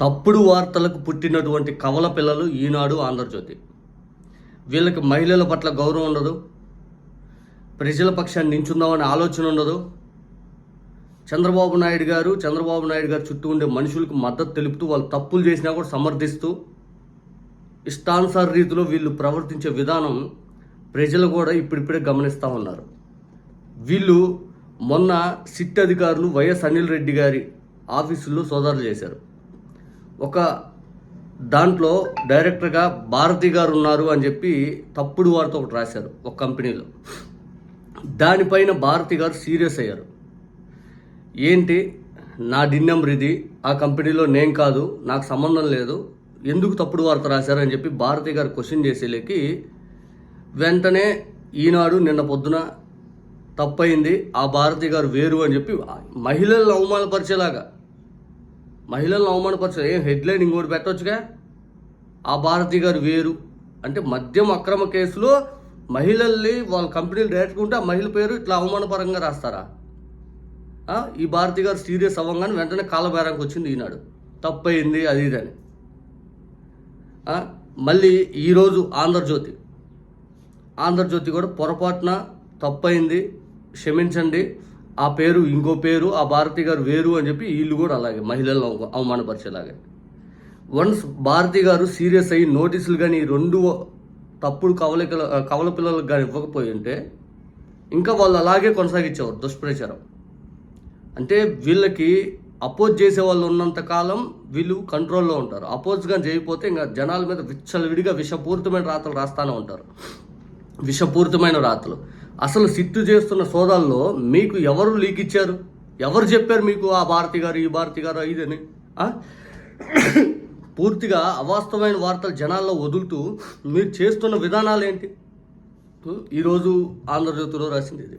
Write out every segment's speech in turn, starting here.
తప్పుడు వార్తలకు పుట్టినటువంటి కవల పిల్లలు ఈనాడు ఆంధ్రజ్యోతి. వీళ్ళకి మహిళల పట్ల గౌరవం ఉండదు. ప్రజల పక్షాన్ని నించుందామనే ఆలోచన ఉండదు. చంద్రబాబు నాయుడు గారు చంద్రబాబు నాయుడు గారు చుట్టూ ఉండే మనుషులకు మద్దతు తెలుపుతూ వాళ్ళు తప్పులు చేసినా కూడా సమర్థిస్తూ ఇష్టానుసార రీతిలో వీళ్ళు ప్రవర్తించే విధానం ప్రజలు కూడా ఇప్పుడిప్పుడే గమనిస్తూ ఉన్నారు. వీళ్ళు మొన్న సిట్ అధికారులు వైఎస్ అనిల్ రెడ్డి గారి ఆఫీసుల్లో సోదాలు చేశారు. ఒక దాంట్లో డైరెక్టర్గా భారతి గారు ఉన్నారు అని చెప్పి తప్పుడు వారితో ఒకటి రాశారు ఒక కంపెనీలో. దానిపైన భారతి గారు సీరియస్ అయ్యారు. ఏంటి? నా డిన్ నెంబర్ ఇది ఆ కంపెనీలో నేను కాదు నాకు సంబంధం లేదు ఎందుకు తప్పుడు వార్త రాశారని చెప్పి భారతి గారు క్వశ్చన్ చేసేలేకి వెంటనే ఈనాడు నిన్న పొద్దున తప్పయింది ఆ భారతి గారు వేరు అని చెప్పి మహిళలను అవమానపరిచేలాగా మహిళలను అవమానపరచడం ఏం హెడ్లైన్ ఇంకోటి పెట్టవచ్చుగా ఆ భారతి గారు వేరు. అంటే మద్యం అక్రమ కేసులో మహిళల్ని వాళ్ళ కంపెనీలు డైరెక్ట్గా ఆ మహిళ పేరు ఇట్లా అవమానపరంగా రాస్తారా? ఈ భారతి గారు సీరియస్ అవ్వగానే వెంటనే కాలబేరానికి వచ్చింది ఈనాడు. తప్పయింది అది ఇది అని. మళ్ళీ ఈరోజు ఆంధ్రజ్యోతి. ఆంధ్రజ్యోతి కూడా పొరపాటున తప్పయింది క్షమించండి. ఆ పేరు ఇంకో పేరు ఆ భారతి గారు వేరు అని చెప్పి వీళ్ళు కూడా అలాగే మహిళలను అవమానపరిచేలాగా అవమానపరిచేలాగే. వన్స్ భారతి గారు సీరియస్ అయ్యి నోటీసులు కానీ రెండు తప్పుడు కవలికల కవల పిల్లలకు కానీ ఇవ్వకపోయి ఉంటే ఇంకా వాళ్ళు అలాగే కొనసాగించేవారు దుష్ప్రచారం. అంటే వీళ్ళకి అపోజ్ చేసే వాళ్ళు ఉన్నంత కాలం వీళ్ళు కంట్రోల్లో ఉంటారు. అపోజ్గా చేయకపోతే ఇంకా జనాల మీద విచ్చలవిడిగా విషపూరితమైన రాతలు రాస్తానే ఉంటారు. విషపూరితమైన రాతలు. అసలు సిట్టు చేస్తున్న సోదాల్లో మీకు ఎవరు లీక్ ఇచ్చారు? ఎవరు చెప్పారు మీకు ఆ భారతి గారు ఈ భారతి గారు ఇదని? పూర్తిగా అవాస్తవమైన వార్తలు జనాల్లో వదులుతూ మీరు చేస్తున్న విధానాలు ఏంటి? ఈరోజు ఆంధ్రజ్యోతిలో రాసింది ఇది.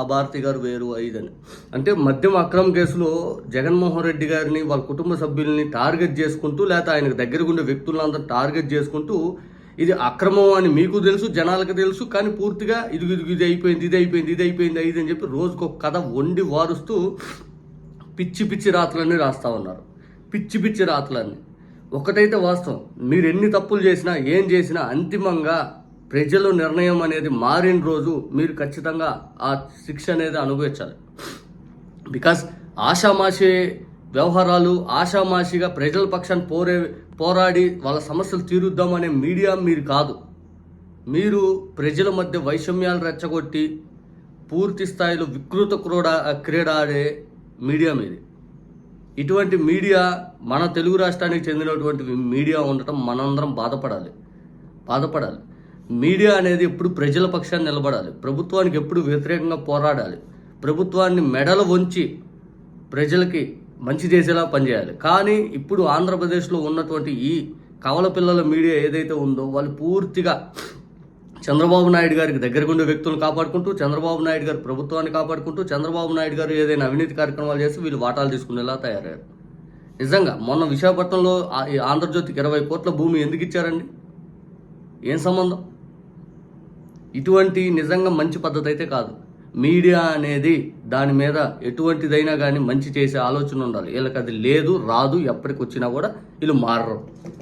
ఆ భారతి గారు వేరు ఐదని. అంటే మద్యం అక్రమ కేసులో జగన్మోహన్ రెడ్డి గారిని వాళ్ళ కుటుంబ సభ్యుల్ని టార్గెట్ చేసుకుంటూ లేకపోతే ఆయనకు దగ్గరగా ఉండే వ్యక్తులందరూ టార్గెట్ చేసుకుంటూ ఇది అక్రమం అని మీకు తెలుసు జనాలకు తెలుసు కానీ పూర్తిగా ఇది ఇది ఇది అయిపోయింది ఇది అయిపోయింది ఇది అయిపోయింది ఇది అని చెప్పి రోజుకు ఒక కథ వండి వారుస్తూ పిచ్చి పిచ్చి రాతలన్నీ రాస్తా ఉన్నారు. పిచ్చి పిచ్చి రాతలన్నీ. ఒకటైతే వాస్తవం. మీరు ఎన్ని తప్పులు చేసినా ఏం చేసినా అంతిమంగా ప్రజలు నిర్ణయం అనేది మారిన రోజు మీరు ఖచ్చితంగా ఆ శిక్ష అనేది అనుభవించాలి. బికాస్ ఆషామాషి వ్యవహారాలు ఆషామాషిగా ప్రజల పక్షాన్ని పోరే పోరాడి వాళ్ళ సమస్యలు తీరుద్దామనే మీడియా మీరు కాదు. మీరు ప్రజల మధ్య వైషమ్యాలు రెచ్చగొట్టి పూర్తి స్థాయిలో వికృత క్రోడ క్రీడ ఆడే మీడియా మీది. ఇటువంటి మీడియా మన తెలుగు రాష్ట్రానికి చెందినటువంటి మీడియా ఉండటం మనందరం బాధపడాలి. బాధపడాలి. మీడియా అనేది ఎప్పుడు ప్రజల పక్షాన్ని నిలబడాలి. ప్రభుత్వానికి ఎప్పుడు వ్యతిరేకంగా పోరాడాలి. ప్రభుత్వాన్ని మెడలు వంచి ప్రజలకి మంచి చేసేలా పనిచేయాలి. కానీ ఇప్పుడు ఆంధ్రప్రదేశ్లో ఉన్నటువంటి ఈ కవల పిల్లల మీడియా ఏదైతే ఉందో వాళ్ళు పూర్తిగా చంద్రబాబు నాయుడు గారికి దగ్గరగుండే వ్యక్తులను కాపాడుకుంటూ చంద్రబాబు నాయుడు గారి ప్రభుత్వాన్ని కాపాడుకుంటూ చంద్రబాబు నాయుడు గారు ఏదైనా అవినీతి కార్యక్రమాలు చేసి వీళ్ళు వాటాలు తీసుకునేలా తయారయ్యారు. నిజంగా మొన్న విశాఖపట్నంలో ఈ ఆంధ్రజ్యోతికి ఇరవై కోట్ల భూమి ఎందుకు ఇచ్చారండి? ఏం సంబంధం? ఇటువంటి నిజంగా మంచి పద్ధతి అయితే కాదు. మీడియా అనేది దాని మీద ఎటువంటిదైనా కానీ మంచి చేసే ఆలోచన ఉండాలి. వీళ్ళకి అది లేదు రాదు ఎప్పటికి వచ్చినా కూడా వీళ్ళు మారరు.